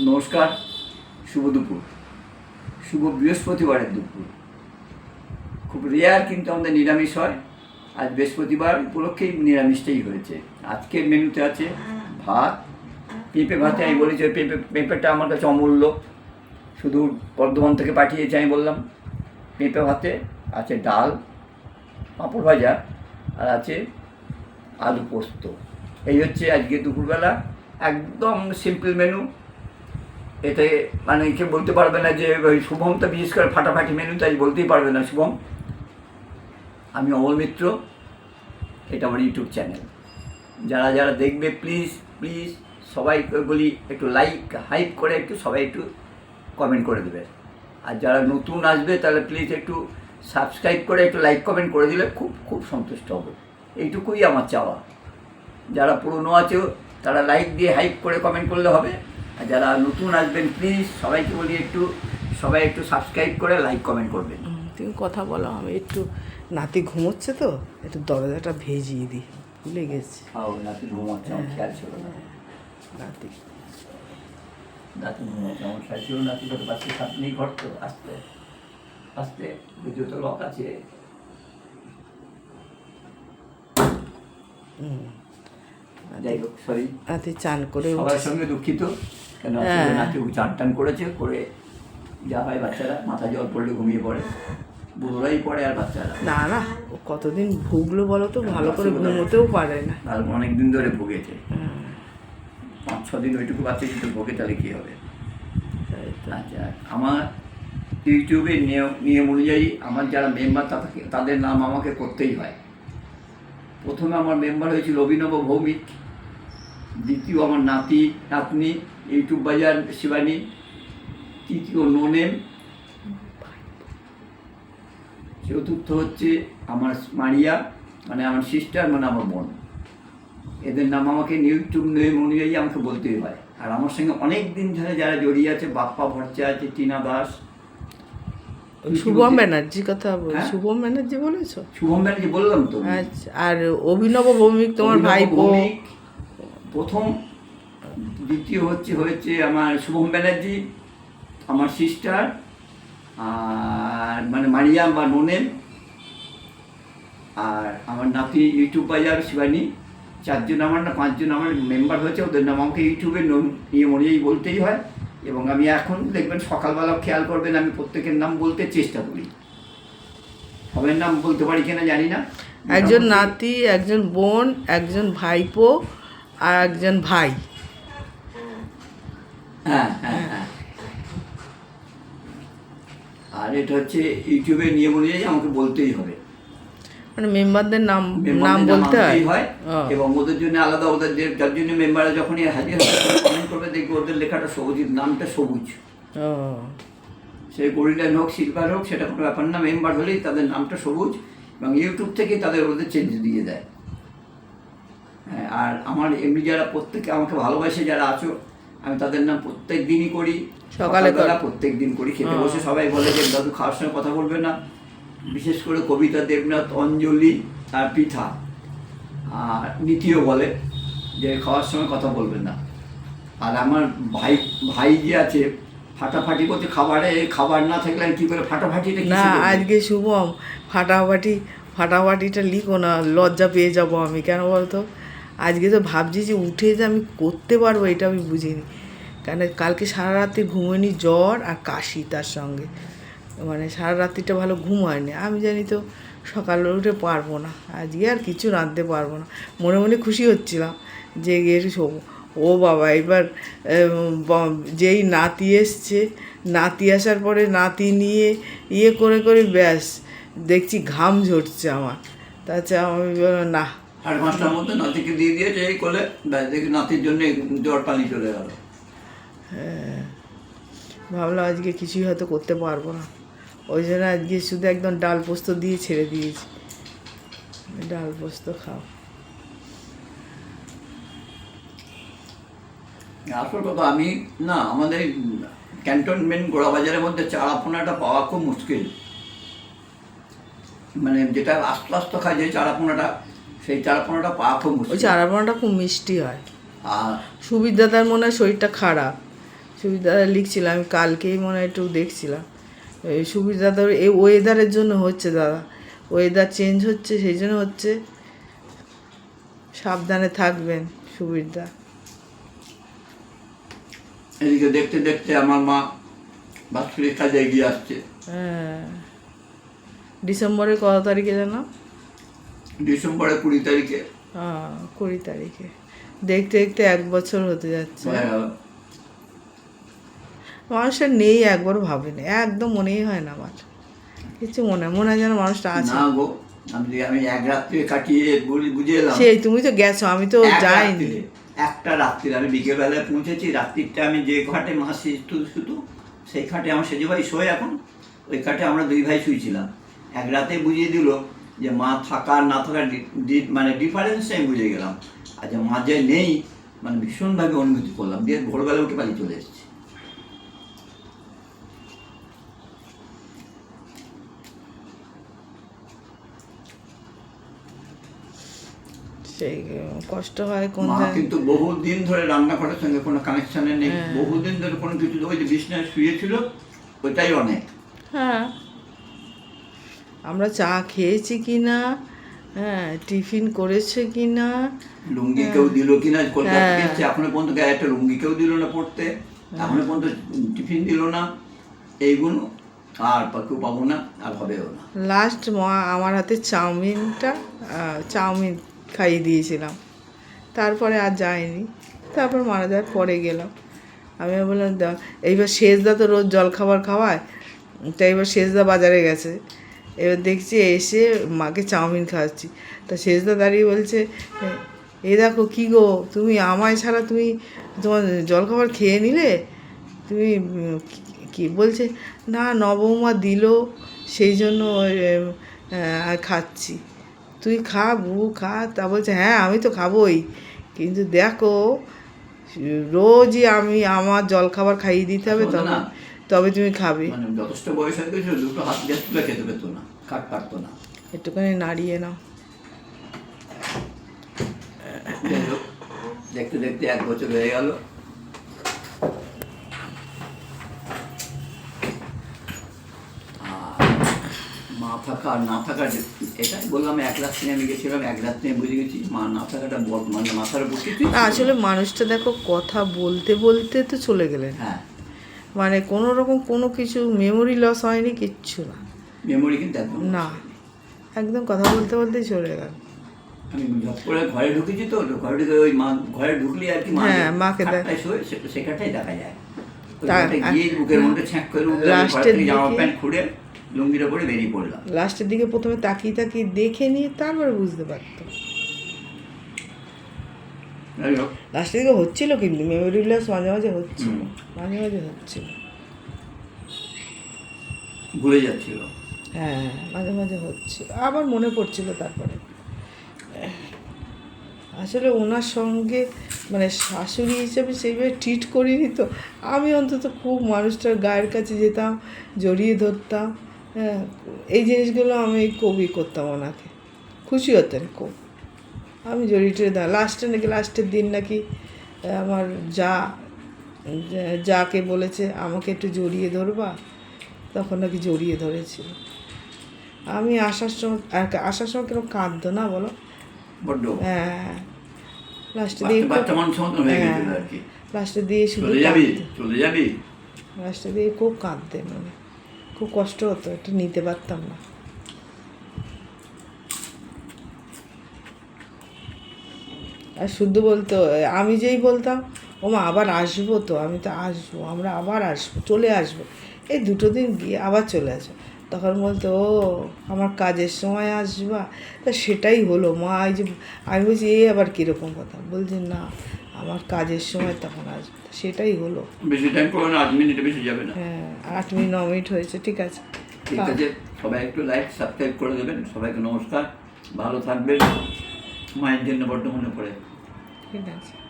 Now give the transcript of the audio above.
নমস্কার, শুভ দুপুর। শুভ বৃহস্পতিবারের দুপুর। খুব রেয়ার কিন্তু আমাদের নিরামিষ হয়। আজ বৃহস্পতিবার, উপলক্ষেই নিরামিষটাই হয়েছে। আজকের মেনুতে আছে ভাত, পেঁপে ভাতে আমি বলেছি পেঁপে, পেঁপেটা আমার কাছে অমূল্য। শুধু বর্ধমান থেকে পাঠিয়েছি আমি বললাম। পেঁপে ভাতে আছে ডাল, পাঁপড় ভাজা, আর আছে আলু পোস্ত। এই হচ্ছে আজকে দুপুরবেলা। একদম সিম্পল মেনু এতে মানে কেউ বলতে পারবে না যে ওই শুভম তো বিশেষ করে ফাটাফাটি মেনু তাই বলতেই পারবে না শুভম। আমি অমল মিত্র, এটা আমার ইউটিউব চ্যানেল। যারা যারা দেখবে প্লিজ প্লিজ সবাই বলি, একটু লাইক হাইপ করে একটু সবাই একটু কমেন্ট করে দেবে। আর যারা নতুন আসবে, তাহলে প্লিজ একটু সাবস্ক্রাইব করে একটু লাইক কমেন্ট করে দিলে খুব খুব সন্তুষ্ট হবে। এইটুকুই আমার চাওয়া। যারা পুরনো আছে, তারা লাইক দিয়ে হাইপ করে কমেন্ট করলে হবে। আর যারা নতুন আসবেন প্লিজ সবাইকে বলি একটু সবাই একটু সাবস্ক্রাইব করে লাইক কমেন্ট করবেন। তুমি কথা বলো আমি একটু নাতি ঘুমোচ্ছে তো একটু দরজাটা ভেজিয়ে দিই ভুলে গেছি। ও নাতি ঘুমাচ্ছে আমার খেয়াল ছিল না। নাতি। নাতি ঘুমাচ্ছে আমার খেয়াল ছিল নাতি তো বাচ্চা সাপ নেই ঘর তো আসতে আসতে যত লক আছে। হুম, যাই হোক সরি নাতি চান করে সবার সঙ্গে দুঃখিত। কেন হ্যাঁ। নাতি চান টান করেছে করে যা হয় বাচ্চারা মাথা জল পড়লে ঘুমিয়ে পড়ে। বুড়োরাই পড়ে আর বাচ্চারা। না না কতদিন ভুগলো বলো তো ভালো করে ঘুমোতেও পারে না। আর অনেক দিন ধরে ভুগেছে। পাঁচ ছ দিন ওইটুকু বাচ্চা যদি ভোগে তাহলে কী হবে? আচ্ছা আমার ইউটিউবের নিয়ম নিয়ম অনুযায়ী আমার যারা মেম্বার তাদেরকে তাদের নাম আমাকে করতেই হয়। প্রথমে আমার মেম্বার হয়েছিল অভিনব ভৌমিক। দ্বিতীয় আমার নাতি নাতনি ইউটিউব বাজার শিবানী। তৃতীয় নোনেম চতুর্থ হচ্ছে আমার মারিয়া মানে আমার সিস্টার মানে আমার বোন। এদের নাম আমাকে ইউটিউব নেম অনুযায়ী আমাকে বলতেই হয়। আর আমার সঙ্গে অনেক দিন ধরে যারা জড়িয়ে আছে বাপ্পা ভরচা আছে টিনা দাস। শুভম ব্যানার্জি কথা বল হ্যাঁ? শুভম ব্যানার্জি বলেছ? শুভম ব্যানার্জি বললাম তো। আচ্ছা আর অভিনব ভৌমিক তোমার ভাই ভৌমিক, প্রথম, দ্বিতীয় হচ্ছে, হয়েছে আমার শুভম ব্যানার্জি, আমার সিস্টার আর মানে মারিয়াম বা নোনেম আর আমার নাতি ইউটিউব বাজার শিবানী, চারজন আমার না, পাঁচজন আমার মেম্বার হয়েছে, ওদের নাম আমাকে ইউটিউবের নিয়ম- নিয়ম অনুযায়ী বলতেই হয়, এবং আমি এখন দেখবেন সকালবেলা খেয়াল করবেন আমি প্রত্যেকের নাম বলতে চেষ্টা করি। সবার নাম বলতে পারি কিনা জানি না। একজন নাতি, একজন বোন, একজন ভাইপো আর একজন ভাই। হ্যাঁ হ্যাঁ হ্যাঁ। আর এটা হচ্ছে ইউটিউবের নিয়ম অনুযায়ী আমাকে বলতেই হবে। মানে মেম্বারদের নাম নাম বলতে হয়। এবং ওদের জন্য আলাদা ওদের যে যার জন্য মেম্বাররা যখনই হাজির হবে কমেন্ট করবে দেখবে ওদের লেখাটা সবুজ নামটা সবুজ। সে গোল্ডেন হোক সিলভার হোক সেটা কোনো ব্যাপার না মেম্বার হলেই তাদের নামটা সবুজ এবং ইউটিউব থেকে তাদের ওদের চেঞ্জ দিয়ে দেয়। হ্যাঁ, আর আমার এমনি যারা প্রত্যেকে আমাকে ভালোবাসে যারা আছো আমি তাদের নাম প্রত্যেক দিনই করি। সকালে। সকালবেলা প্রত্যেক দিন করি খেতে বসে সবাই বলে যে দাদু খাওয়ার সময় কথা বলবে না। বিশেষ করে কবিতা দেবনাথ অঞ্জলি আর পিঠা। আর নীতিও বলে যে খাওয়ার সময় কথা বলবেন না। আর আমার ভাই ভাই যে আছে ফাটাফাটি বলতে খাবারে খাবার না থাকলে আমি কী করে ফাটাফাটিটা না আজকে শুভম ফাটাফাটি ফাটাফাটিটা লিখো না লজ্জা পেয়ে যাব আমি। কেন বলতো? আজকে তো ভাবছি যে উঠে যে আমি করতে পারব, এটা আমি বুঝিনি। কেন কালকে সারা রাত্রি ঘুমোয়নি জ্বর আর কাশি তার সঙ্গে। মানে সারা রাত্রিটা ভালো ঘুম হয়নি। আমি জানি তো সকালে উঠে পারব না। আজকে আর কিছু রাঁধতে পারব না। মনে মনে খুশি হচ্ছিলাম যে গিয়ে শোবো। ও বাবা, এবার যেই নাতি এসছে, নাতি আসার পরে নাতি নিয়ে ইয়ে করে করে ব্যাস, দেখছি ঘাম ঝরছে আমার। তাছাড়া আমি না সাড়ে পাঁচটার মধ্যে নাতিকে দিয়ে দিয়েছে এই ব্যাস দেখি নাতির জন্য জ্বর পানি চলে গেল। হ্যাঁ। ভাবলাম আজকে কিছুই হয়তো করতে পারব না। ওই জন্য আজকে শুধু একদম ডাল পোস্ত দিয়ে ছেড়ে দিয়েছি। ডাল পোস্ত খাও। আসল কথা আমি না আমাদের ক্যান্টনমেন্ট গোড়াবাজারের মধ্যে চারাপোনাটা পাওয়া খুব মুশকিল। মানে যেটা আস্তে আস্তে খায় যে চারাপোনাটা সেই চারাপোনাটা পাওয়া খুব ওই চারাপোনাটা খুব মিষ্টি হয়। আর সুবিধাদার মনে হয় শরীরটা খারাপ। সুবীর দাদা লিখছিল আমি কালকেই মনে হয় একটু দেখছিলাম। সুবীর এই ওয়েদারের জন্য হচ্ছে দাদা। ওয়েদার চেঞ্জ হচ্ছে সেই জন্য হচ্ছে সাবধানে থাকবেন সুবীরদা এদিকে দেখতে দেখতে আমার মা বাৎসরিক কাজে এগিয়ে আসছে। হ্যাঁ। ডিসেম্বরের কত তারিখে জানো ডিসেম্বরের কুড়ি তারিখে। হ্যাঁ কুড়ি তারিখে। দেখতে দেখতে এক বছর হতে যাচ্ছে। মানুষের নেই একবার ভাবেনি। একদম মনেই হয় না আমার। কিছু মনে হয় মনে হয় যেন মানুষটা আছে। না গো আমি আমি এক রাত্রে কাটিয়ে বুঝে এলাম। সেই তুমি তো গেছো আমি তো যাইনি। একটা রাত্রিরে আমি বিকেলবেলায় পৌঁছেছি রাত্রিটা আমি যে ঘাটে মা শুধু শুধু সেই খাটে আমার সেজে ভাই শোয় এখন। ওই খাটে আমরা দুই ভাই শুয়েছিলাম এক রাতে বুঝিয়ে দিল যে মা থাকা না থাকার ডি- মানে ডিফারেন্স আমি বুঝে গেলাম। আর যে মা যে নেই মানে ভীষণভাবে অনুভূতি করলাম। দিয়ে ভোরবেলা উঠে পালিয়ে চলে এসেছি। সেই কষ্ট হয় কোন কিন্তু বহুদিন ধরে রান্নাঘরের সঙ্গে কোনো কানেকশনে নেই। বহুদিন ধরে কোনো কিছু ওই যে বিছনায় শুয়েছিল ওইটাই অনেক। হ্যাঁ। আমরা চা খেয়েছি কি না হ্যাঁ টিফিন করেছে কি না লুঙ্গি কেউ দিল কিনা? কলকাতা হ্যাঁ। এখনও পর্যন্ত গায়ে একটা লুঙ্গি কেউ দিল না পড়তে। এখনও পর্যন্ত টিফিন দিল না। এইগুলো আর কেউ পাবো না আর হবেও না। লাস্ট মা আমার হাতে চাউমিনটা চাউমিন খাইয়ে দিয়েছিলাম। তারপরে আর যায়নি। তারপর মারা যাওয়ার পরে গেলাম। আমি বললাম। এইবার শেষদা তো রোজ জল খাবার খাওয়ায় তা এবার শেষদা বাজারে গেছে। এবার দেখছি এসে মাকে চাউমিন খাওয়াচ্ছি। তা শেষদা দাঁড়িয়ে বলছে এ দেখো কী গো তুমি আমায় ছাড়া তুমি তোমার জলখাবার খেয়ে নিলে? তুমি কি- বলছে না নবমা দিল সেই জন্য আর খাচ্ছি। তুই খা বউ খা। তা বলছে হ্যাঁ আমি তো খাবোই। কিন্তু দেখো রোজই আমি আমার জলখাবার খাইয়ে দিতে হবে শোনো তবে তুমি খাবে। মানে যথেষ্ট বয়স হয়ে গেছিল দুটো হাত গ্যাস তুলে খেতে পেতো না কাট পারতো না। একটুখানি নাড়িয়ে নাও। দেখতে দেখতে এক বছর হয়ে গেল। মা থাকা আর না থাকা এটাই বললাম এক রাত্রে আমি গেছিলাম এক রাত্রে বুঝে গেছি মা না থাকাটা মানে মাথার উপর। আসলে মানুষটা দেখো কথা বলতে বলতে তো চলে গেলেন। হ্যাঁ। মানে কোনো রকম কোনো কিছু মেমোরি লস হয়নি কিচ্ছু না। মেমোরি কিন্তু না। একদম কথা বলতে বলতেই চলে গেল আমি ঘরে ঢুকেছি তো তো ঘরে ঢুকে ওই মা ঘরে ঢুকলি আর কি হ্যাঁ, মাকে সেখানটাই দেখা যায়। লাস্টের দিকে- প্রথমে তাকিয়ে তাকিয়ে দেখে নিয়ে তারপরে বুঝতে পারতো লাস্টের দিকে হচ্ছিল কিন্তু মেমোরি লস মাঝে মাঝে হচ্ছিল। মাঝে মাঝে হচ্ছিল। ভুলে যাচ্ছিল। হ্যাঁ মাঝে মাঝে হচ্ছিল। আবার মনে পড়ছিল তারপরে। আসলে ওনার সঙ্গে মানে শাশুড়ি হিসেবে সেইভাবে ট্রিট করিনি তো। আমি অন্তত খুব মানুষটার গায়ের কাছে যেতাম জড়িয়ে ধরতাম। হ্যাঁ এই জিনিসগুলো আমি খুবই করতাম ওনাকে। খুশি হতেন খুব। আমি জড়িয়ে দিতাম লাস্টে নাকি লাস্টের দিন নাকি আমার যা যাকে বলেছে আমাকে একটু জড়িয়ে ধরবা? তখন নাকি জড়িয়ে ধরেছিল আমি আসার সময় আসার সময় কেন কাঁদতো না বলো? হ্যাঁ লাস্টে দিয়ে হয়ে হ্যাঁ। আর কি। লাস্টে দিয়ে শুধু চলে যাবি কাঁদতে। চলে যাবি। লাস্টে দিয়ে খুব কাঁদতে মানে। খুব কষ্ট হতো একটু নিতে পারতাম না। আর শুদ্ধ বলতো আমি যেই বলতাম ও মা আবার আসব তো আমি তো আসব আমরা আবার আসব চলে আসব। এই দুটো দিন গিয়ে আবার চলে আসব। তখন বলতো ও আমার কাজের সময় আসবা। তা সেটাই হলো মা এই যে আমি বলছি এই আবার কীরকম কথা? বলছে না আমার কাজের সময় তখন আসবে। সেটাই হলো। বেশি টাইম করবে না আট মিনিটে বেশি যাবে না। হ্যাঁ আট মিনিট ন মিনিট হয়েছে ঠিক আছে। ঠিক আছে সবাই একটু লাইক সাবস্ক্রাইব করে দেবেন। সবাইকে নমস্কার ভালো থাকবেন। মায়ের জন্য বড্ড মনে পড়ে। ঠিক আছে